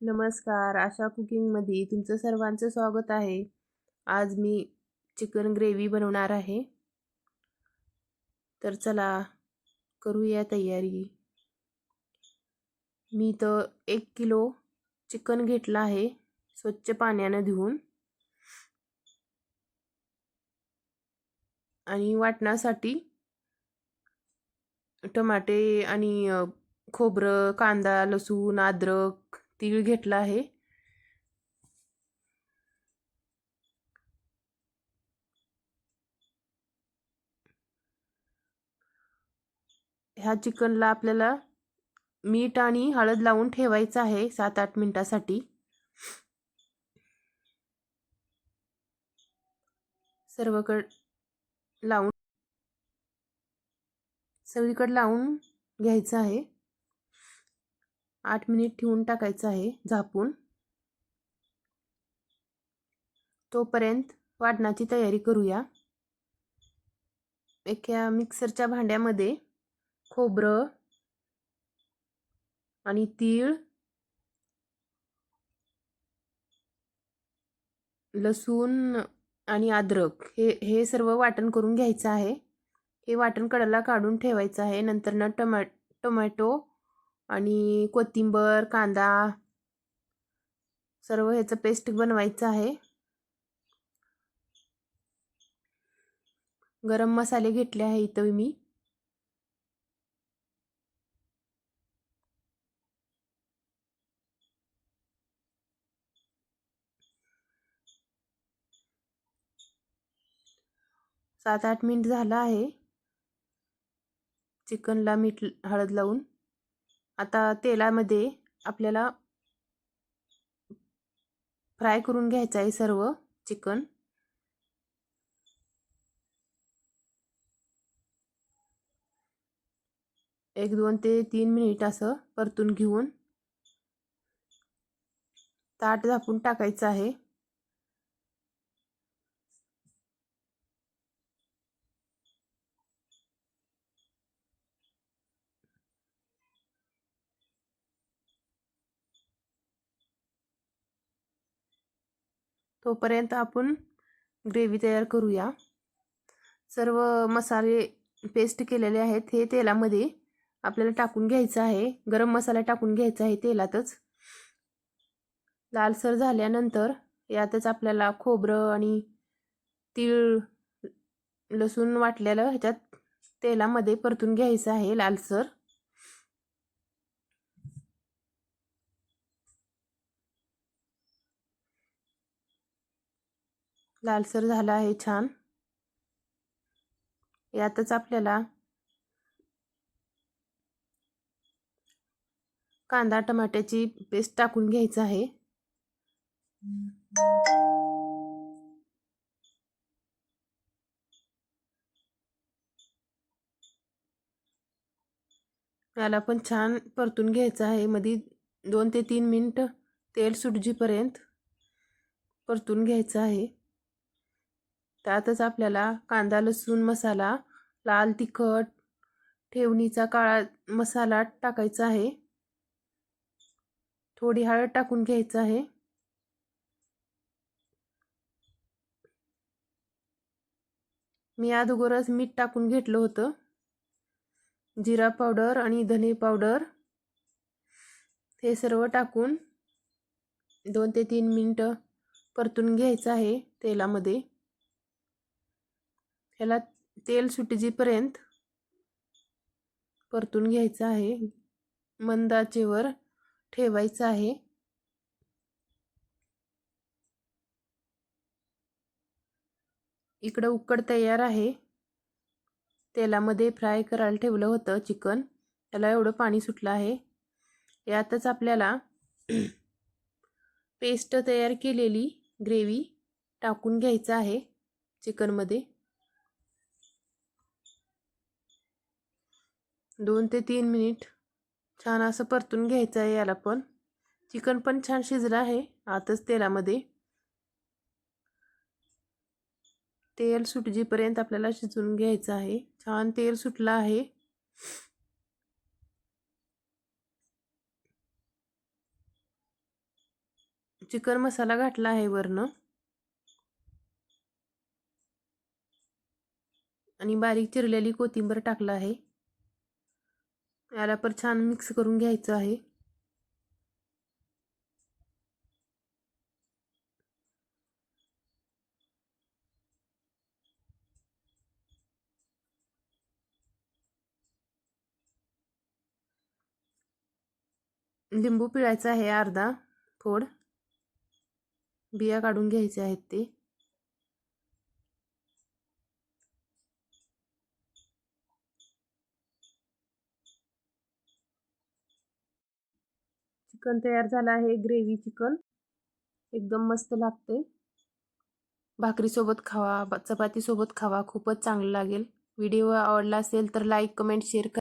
नमस्कार. आशा कुकिंगमध्ये तुमचं सर्वांचं स्वागत आहे. आज मी चिकन ग्रेव्ही बनवणार आहे. तर चला करूया तयारी. मी तर एक किलो चिकन घेतलं आहे स्वच्छ पाण्यानं धुवून. आणि वाटण्यासाठी टमाटे आणि खोबरं कांदा लसूण अद्रक तीळ घेतला आहे. ह्या चिकनला आपल्याला मीठ आणि हळद लावून ठेवायचं आहे सात आठ मिनटासाठी. सर्वकड लावून सगळीकडे लावून घ्यायचं आहे. आठ मिनिट ठेवून टाकायचं आहे झापून तोपर्यंत वाटणाची तयारी करूया. एका मिक्सरच्या भांड्यामध्ये खोबरं आणि तीळ लसूण आणि अद्रक हे हे सर्व वाटण करून घ्यायचं आहे. हे वाटण कडाला काढून ठेवायचं आहे. नंतर ना टमॅ टोमॅटो आणि कोथिंबर कांदा सर्व ह्याचं पेस्ट बनवायचं आहे. गरम मसाले घेतले आहे इथं मी. सात आठ मिनिट झालं आहे. चिकनला मीठ हळद लावून. आता तेलामध्ये आपल्याला फ्राय करून घ्यायचं आहे सर्व चिकन. एक दोन ते तीन मिनिट असं परतून घेऊन ताट झापून टाकायचं आहे. तोपर्यंत आपण ग्रेव्ही तयार करूया. सर्व मसाले पेस्ट केलेले आहेत. हे तेलामध्ये आपल्याला टाकून घ्यायचं आहे. गरम मसाला टाकून घ्यायचा आहे तेलातच. लालसर झाल्यानंतर यातच आपल्याला खोबरं आणि तीळ लसूण वाटलेलं ह्याच्यात तेलामध्ये परतून घ्यायचं आहे लालसर. लालसर झाला आहे छान. यातच आपल्याला कांदा टमाट्याची पेस्ट टाकून घ्यायचं आहे. याला पण छान परतून घ्यायचं आहे. मध्ये दोन ते तीन मिनटं तेल सुटजीपर्यंत परतून घ्यायचं आहे. त्यातच आपल्याला कांदा लसूण मसाला लाल तिखट ठेवणीचा काळा मसाला टाकायचा आहे. थोडी हळद टाकून घ्यायचं आहे. मी अगोदरच मीठ टाकून घेतलं होतं. जिरा पावडर आणि धने पावडर. हे सर्व टाकून दोन ते तीन मिनटं परतून घ्यायचं आहे तेलामध्ये. ह्याला तेल सुटजीपर्यंत परतून घ्यायचं आहे. मंदाचेवर ठेवायचं आहे. इकडं उकड तयार आहे. तेलामध्ये फ्राय करायला ठेवलं होतं चिकन. त्याला एवढं पाणी सुटलं आहे. यातच आपल्याला पेस्ट तयार केलेली ग्रेव्ही टाकून घ्यायचं आहे चिकनमध्ये. दोन ते तीन मिनिट छान असं परतून घ्यायचं आहे याला पण. चिकन पण छान शिजलं आहे आतच तेलामध्ये. तेल सुटजीपर्यंत आपल्याला शिजवून घ्यायचं आहे. छान तेल सुटलं आहे. चिकन मसाला घातला आहे वरनं. आणि बारीक चिरलेली कोथिंबीर टाकलं आहे. याला छान मिक्स करून घ्यायचं आहे. लिंबू पिळायचा आहे अर्धा फोड. बिया काढून घ्यायचे आहेत ते. चिकन तयार झालं आहे ग्रेव्ही चिकन. एकदम मस्त लागते. भाकरीसोबत खावा चपातीसोबत खावा खूपच चांगलं लागेल. व्हिडिओ आवडला असेल तर लाईक कमेंट शेअर करा